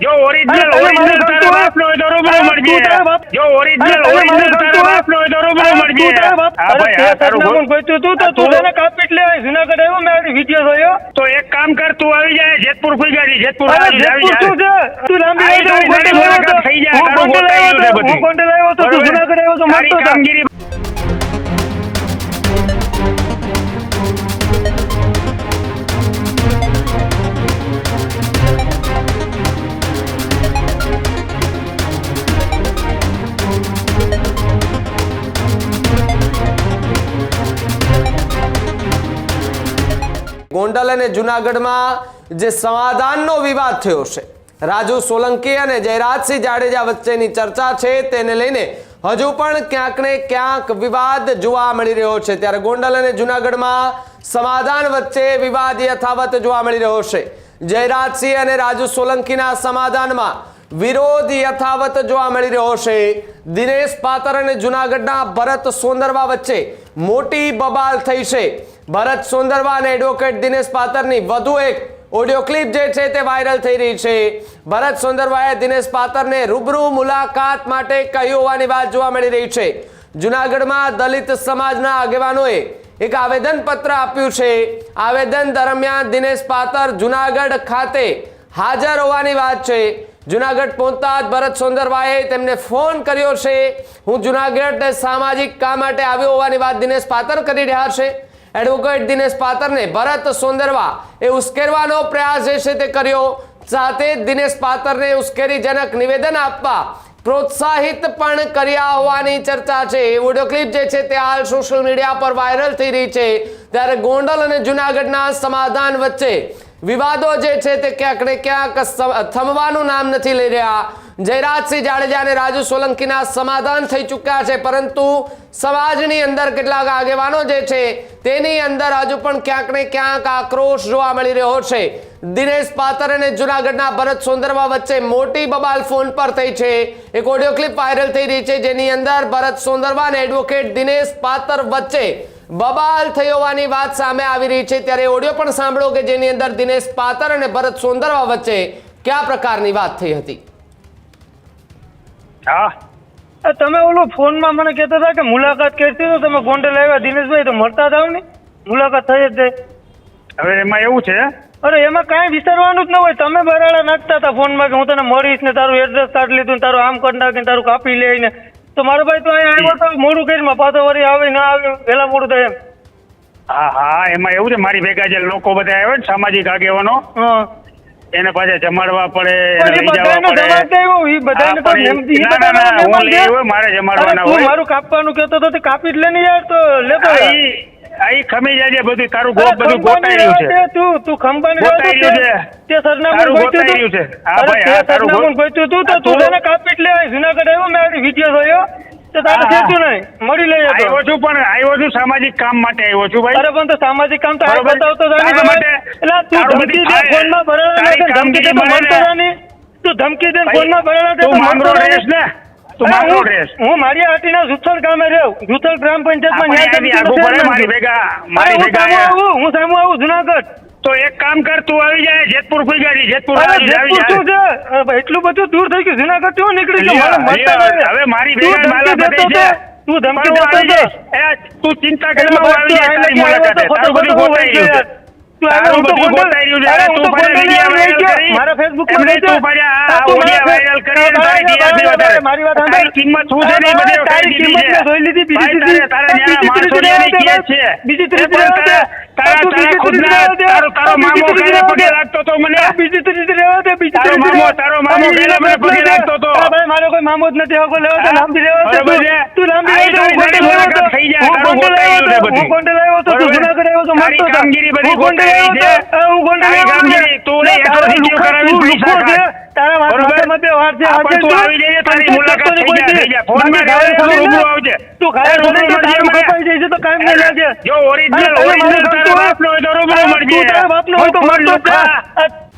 જો original original મારું તારા બાપનો હોય. તો રૂબરૂ મળજે. જો ઓરિજિનલ ઓરિજિનલ મારું તારા બાપનો હોય તો રૂબરૂ મળજે. હા ભાઈ આ તારું ફોન ગો- તું તો તું તેને કાપી જુનાગઢ આવ્યો મેં આજે વીડિયો જોયો તો એક કામ કર તું આવી જાય જેતપુર ખુઈ ગાડી જેતપુર આવી જાય, જેતપુર શું છે? તું લાંબી આવી હું તો. થઈ જાય, હું ગોંડલ આવ્યો તો. હું ગોંડલ આવ્યો તો, તું જુનાગઢ આવ્યો તો તારી કામગીરી ગોંડલ અને જુનાગઢમાં જે સમાધાનનો વિવાદ થયો છે. રાજુ સોલંકી અને જયરાજસિંહ જાડેજા વચ્ચેની ચર્ચા છે તેને લઈને હજુ પણ ક્યાંક ને ક્યાંક વિવાદ જોવા મળી રહ્યો છે. ત્યારે ગોંડલ અને જુનાગઢમાં સમાધાન વચ્ચે વિવાદ યથાવત જોવા મળી રહ્યો છે. જયરાજસિંહ અને રાજુ સોલંકીના સમાધાનમાં વિરોધ યથાવત જોવા મળી રહ્યો છે. દિનેશ પાતર અને જુનાગઢના ભરત સોંદરવા વચ્ચે મોટી બબાલ થઈ છે. ભરત સુંદરવા અને એડવોકેટ દિનેશ પાતરની વધુ એક ઓડિયો ક્લિપ જે છે તે વાયરલ થઈ રહી છે. ભરત સુંદરવાએ દિનેશ પાતરને રૂબરૂ મુલાકાત માટે કહ્યું હોવાની વાત જોવા મળી રહી છે. જુનાગઢમાં દલિત સમાજના આગેવાનોએ એક આવેદન પત્ર આપ્યું છે. આવેદન દરમિયાન દિનેશ પાતર જુનાગઢ ખાતે હાજર હોવાની વાત છે. જુનાગઢ પહોંચતા જ ભરત સોંદરવાએ તેમને ફોન કર્યો છે. હું જુનાગઢ સામાજિક કામ માટે આવ્યો હોવાની વાત દિનેશ પાતર કરી રહ્યા છે. એડવોકેટ દિનેશ પાતરને ભરત સોંદરવા એ ઉશ્કેરવાનો પ્રયાસ જે છે તે કર્યો. સાથે દિનેશ પાતરને ઉશ્કેરીજનક નિવેદન આપવા પ્રોત્સાહિત પણ કર્યા હોવાની ચર્ચા છે. ઓડિયો ક્લિપ જે છે તે હાલ સોશિયલ મીડિયા પર વાયરલ થઈ રહી છે. ત્યારે ગોંડલ અને જુનાગઢના સમાધાન વચ્ચે વિવાદો જે છે તે ક્યાંક ક્યાંક થમવાનું નામ નથી લઈ રહ્યા. જયરાજસિંહ જાડેજા અને રાજુ સોલંકીના સમાધાન થઈ ચૂક્યા છે, પરંતુ સમાજની અંદર કેટલાક આગેવાનો જે છે તેની અંદર હજુ પણ ક્યાંક ક્યાંક આક્રોશ જોવા મળી રહ્યો છે. દિનેશ પાતર અને જુનાગઢના ભરત સોંદરવા વચ્ચે મોટી બબાલ ફોન પર થઈ છે. એક ઓડિયો ક્લિપ વાયરલ થઈ રહી છે, જેની અંદર ભરત સોંદરવા અને એડવોકેટ દિનેશ પાતર વચ્ચે બબાલ થઈ હોવાની વાત સામે આવી રહી છે. ત્યારે ઓડિયો પણ સાંભળો કે જેની અંદર દિનેશ પાતર અને ભરત સોંદરવા વચ્ચે કયા પ્રકારની વાત થઈ હતી? હા. તમે ઓલું ફોનમાં મને કહેતા હતા કે મુલાકાત કરતી તો તમે ગોંડલ આવ્યા દિનેશભાઈ તો મળતા જાવ ને. મુલાકાત થઈ જ જાય. હવે એમાં એવું છે? અરે એમાં કાંઈ વિચારવાનું જ ન હોય. તમે બરાડા નાખતા હતા ફોનમાં કે હું તને મળીશ ને તારું એડ્રેસ કાઢી લીધું તારું આમ કરી નાખીને તારું કાપી લઈને તો મારો ભાઈ તો અહીંયા આવ્યો તો મોડું કરીને પાછો વળી આવે ના આવે વહેલા મોડું થાય એમ. હા હા એમાં એવું છે મારી ભેગા જે લોકો બધા આવ્યા ને સામાજિક આગેવાનો એને પાછા જમાડવા પડે મારે જમાડવાના. મારું કાપવાનું કેતો તો કાપી જ લે ને યાર તો લેતો આ જા. ઈ- આ ઈ ખમી જાય બધું તારું ગોપ બધું ગોતાઈ રહ્યું છે તું તું ખંભાની ગોતાઈ રહ્યું છે તે સરનામું ગોતાઈ રહ્યું છે. હા ભાઈ, આ તારું સરનામું ગોતું તું તો તું તને કાપી જ જુનાગઢ આવ્યો મેં વીડિયો જોયો તો તારે. થતું નહીં મળી લઈએ આવ્યો છું પણ આવ્યો છું સામાજિક કામ માટે આવ્યો છું ભાઈ અરે પણ તો સામાજિક કામ તો આ. બતાવતો જાની માટે- એટલે તું ધમકી દે. ફોનમાં તારી ધમકી દે તો મળતો મળે જાની. તું ધમકી દે ફોનમાં બરાડા તો માંગરો જાની. ને તું અરે માંગરો હું- મારી આટીના જુથલ ગામે રહું. જુથલ ગ્રામ પંચાયતમાં ન્યાય અહીંયાથી સમિતિનો આગળ પડે chairman મારી ભેગા મારી ભેગા આવું હું સામું આવું જુનાગઢ. તો એક કામ કર તું આવી જાય જેતપુર ખુઈ જાય જેતપુર આવી જાય, જેતપુર શું છે? એટલું બધું દૂર થઈ ગયું જુનાગઢ કેવું નીકળી ગયું. હવે મારી ભેગા માલા દેતો છે. તું ધમકી દેતો તો. ચિંતા કરી હું આવી જાય તારી મુલાકાતે? તારું બધું ગયો. મારા ઓડિયો મારા- વાયરલ કરી અને મારી વાત. કિંમત શું છે તારી કિંમત જોઈ લીધી, બીજી ત્રીજી- તારે- તારે બીજી ત્રીજી. તારા- ખુદના-. તારો- તારો તું મામો બીજી પગે લાગતો તો મને. બીજી ત્રીજી રહેવા દે, બીજી તારો મામો- તારો મામો અરે મને પગે લાગતો તો. ભાઈ, મારો કોઈ મામો જ નથી હવે લેવા દે, લાંબી રહેવા દે. તું- તું લાંબી આઈ દે, આવ્યો મુલાકાત થઈ જાય, તારું આવ્યો રહ્યું હું બધું. આવ્યો તો, તું બરોબર? જુનાગઢ તો, તારી મળતો કામગીરી બધી હું ગોંડલ છે. હું ગોંડલ આવ્યો કામગીરી, તું નહીં, એટલો લુખ્ખો, કરાવીને પૈસા લુખ્ખો તારા વાત- બરોબર? વાતે વાતે છે, આજે તું તું આવી જજે, તારી મુલાકાત થઈ જાય. ફોનમાં બાકી ગાળે ગાળે રૂબરૂ આવજે. તું થોડી તો તારું કપાઈ જાય તો કાંઈ નહીં લાગે. જો ઓરિજિનલ ઓરિજિનલ તારા. બાપનો તો રૂબરૂ મળજે તું તારા બાપનો હોય તો